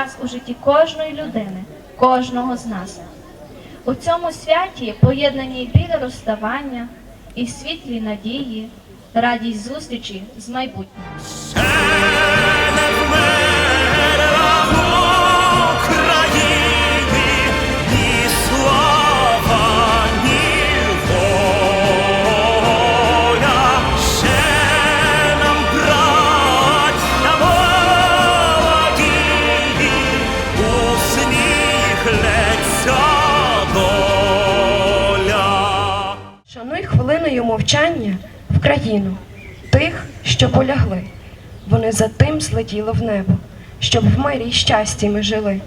раз у житті кожної людини, кожного з нас. У цьому святі поєднані і розставання, і світлі надії, радість зустрічі з майбутнім. Мовчання в країну тих, що полягли. Вони за тим злетіли в небо, щоб в мирі й щасті ми жили.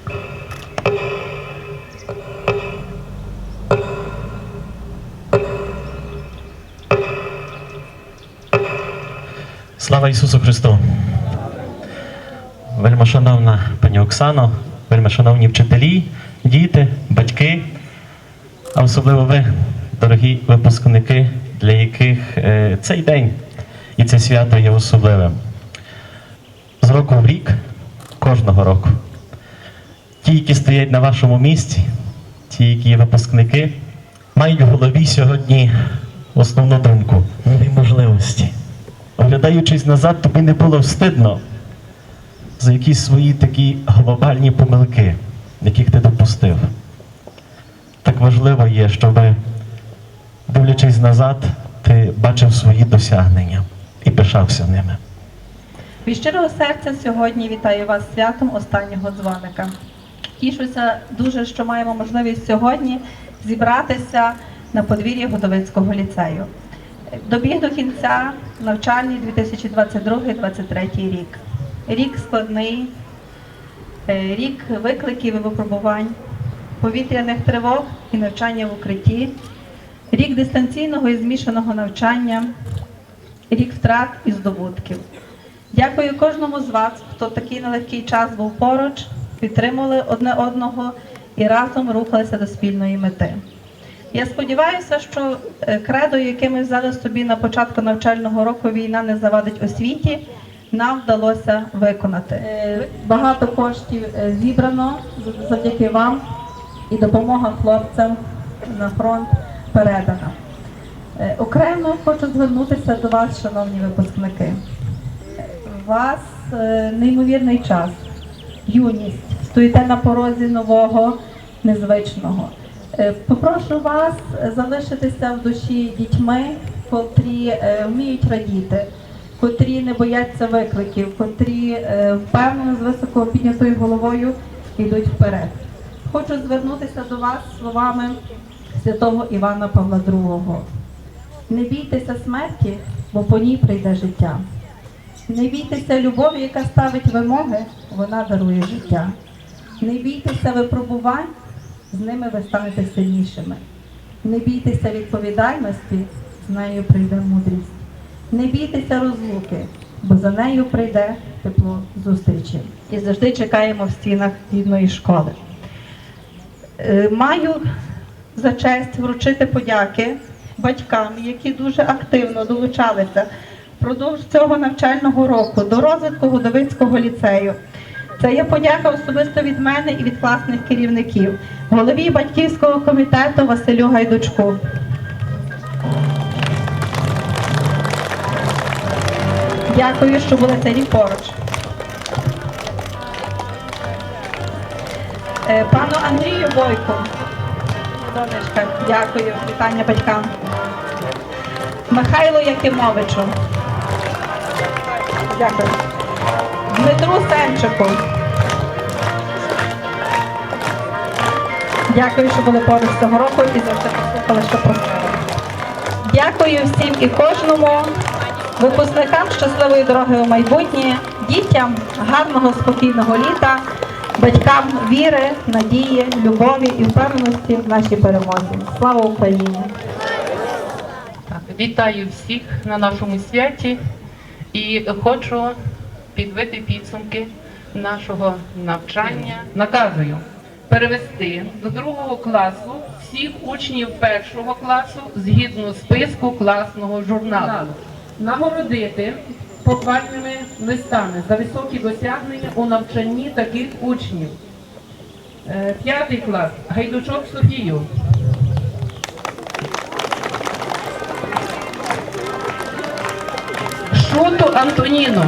Слава Ісусу Христу! Вельмишановна пані Оксано, вельмишановні вчителі, діти, батьки, а особливо ви, дорогі випускники, для яких е, цей день і це свято є особливим. З року в рік, кожного року. Ті, які стоять на вашому місці, ті, які є випускники, мають в голові сьогодні основну думку нові можливості. Оглядаючись назад, тобі не було встидно за якісь свої такі глобальні помилки, яких ти допустив. Так важливо є, щоб, дивлячись назад, ти бачив свої досягнення і пишався ними. Від щирого серця сьогодні вітаю вас святом останнього дзвоника. Тішуся дуже, що маємо можливість сьогодні зібратися на подвір'ї Годовицького ліцею. Добіг до кінця навчальний 2022-2023 рік. Рік складний, е, рік викликів і випробувань, повітряних тривог і навчання в укритті, рік дистанційного і змішаного навчання, рік втрат і здобутків. Дякую кожному з вас, хто такий нелегкий час був поруч, підтримували одне одного і разом рухалися до спільної мети. Я сподіваюся, що е, кредо, яке ми взяли собі на початку навчального року війна не завадить освіті, нам вдалося виконати. Е, Багато коштів е, зібрано завдяки вам і допомога хлопцям на фронт передана. Е, Окремо хочу звернутися до вас, шановні випускники. У вас е, неймовірний час, юність, стоїте на порозі нового, незвичного. Е, Попрошу вас залишитися в душі дітьми, котрі вміють радіти, котрі не бояться викликів, котрі впевнено з високо піднятою головою йдуть вперед. Хочу звернутися до вас словами святого Івана Павла II. Не бійтеся смерті, бо по ній прийде життя. Не бійтеся любові, яка ставить вимоги, вона дарує життя. Не бійтеся випробувань, з ними ви станете сильнішими. Не бійтеся відповідальності, з нею прийде мудрість. Не бійтеся розлуки, бо за нею прийде тепло зустрічі. І завжди чекаємо в стінах рідної школи. Е, Маю за честь вручити подяки батькам, які дуже активно долучалися впродовж цього навчального року до розвитку Годовицького ліцею. Це є подяка особисто від мене і від класних керівників, голові батьківського комітету Василю Гайдучку. Дякую, що були цей поруч. Е, Пану Андрію Бойку. Донечка, дякую, вітання батькам. Михайлу Якимовичу. Дякую. Дмитру Семчику. Дякую, що були поруч цього року і завжди послухали, що просили. Дякую всім і кожному, випускникам щасливої дороги у майбутнє, дітям гарного спокійного літа, батькам віри, надії, любові і впевненості в нашій перемозі. Слава Україні! Так, вітаю всіх на нашому святі і хочу підбити підсумки нашого навчання. Наказую перевести до другого класу всіх учнів першого класу згідно списку класного журналу. Нагородити похвальними листами за високі досягнення у навчанні таких учнів. Е, П'ятий клас Гайдучок Софію. Шуту Антоніну.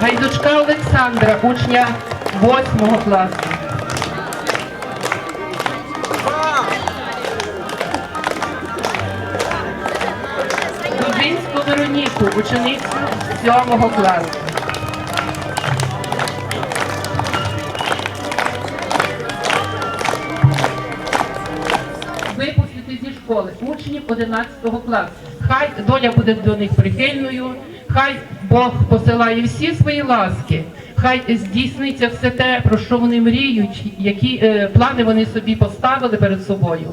Гайдучка Олександра, учня 8 класу. Вероніку, ученицю 7 класу. Випустити зі школи учнів 11 класу. Хай доля буде до них прихильною, хай Бог посилає всі свої ласки, хай здійсниться все те, про що вони мріють, які е, плани вони собі поставили перед собою.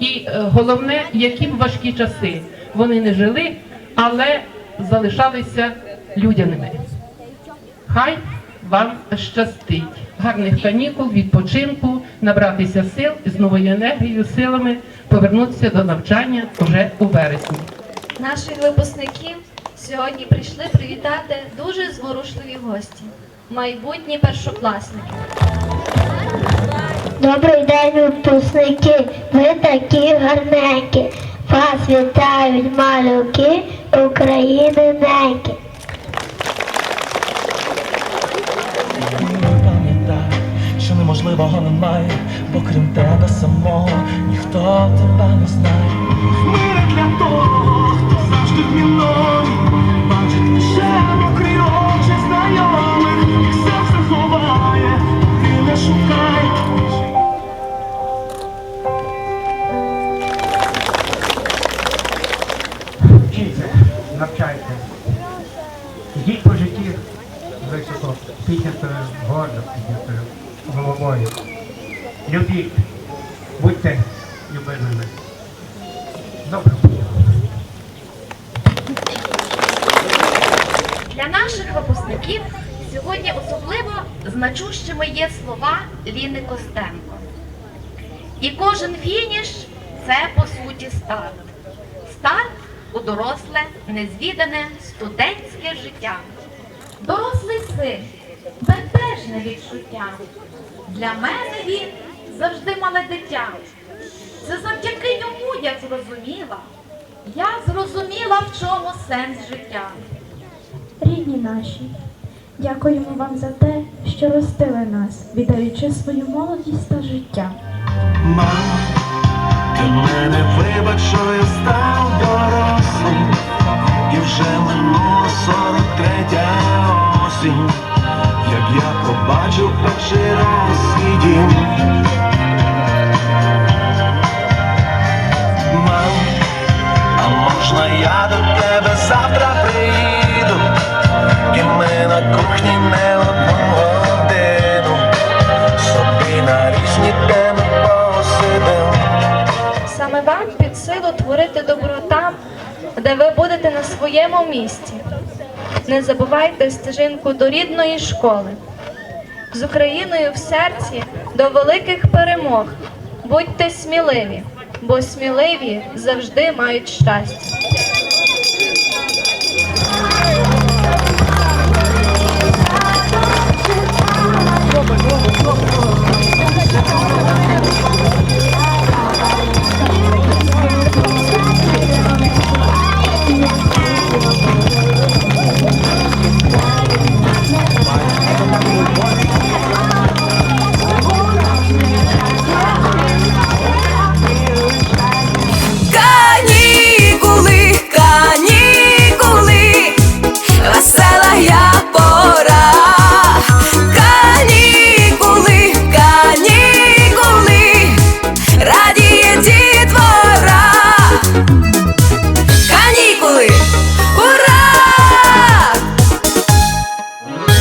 І е, головне, які б важкі часи вони не жили, але залишалися людяними. Хай вам щастить. Гарних канікул, відпочинку, набратися сил і з новою енергією, силами повернутися до навчання вже у вересні. Наших випускників сьогодні прийшли привітати дуже зворушливі гості, майбутні першокласники. Добрий день, випускники, ви такі гарненькі. Вас вітають малюки України неньки. Пам'ятай, що неможливого немає, бо крім тебе самого ніхто тебе не знає. Мир для того, хто завжди в мною, Добре. Для наших випускників сьогодні особливо значущими є слова Ліни Костенко. І кожен фініш це по суті старт. Старт у доросле, незвідане студентське життя. Дорослий син, безбежне відчуття. Для мене він завжди мале дитя. Це завдяки ньому я зрозуміла. Я зрозуміла, в чому сенс життя. Рідні наші, дякуємо вам за те, що ростили нас, віддаючи свою молодість та життя. Мам, ти мене вибач, що я став дорослим, і вже сорок третя осінь, як я побачив перший раз свій дім. Своєму місці. Не забувайте стежинку до рідної школи. З Україною в серці до великих перемог. Будьте сміливі, бо сміливі завжди мають щастя. Добре, добре.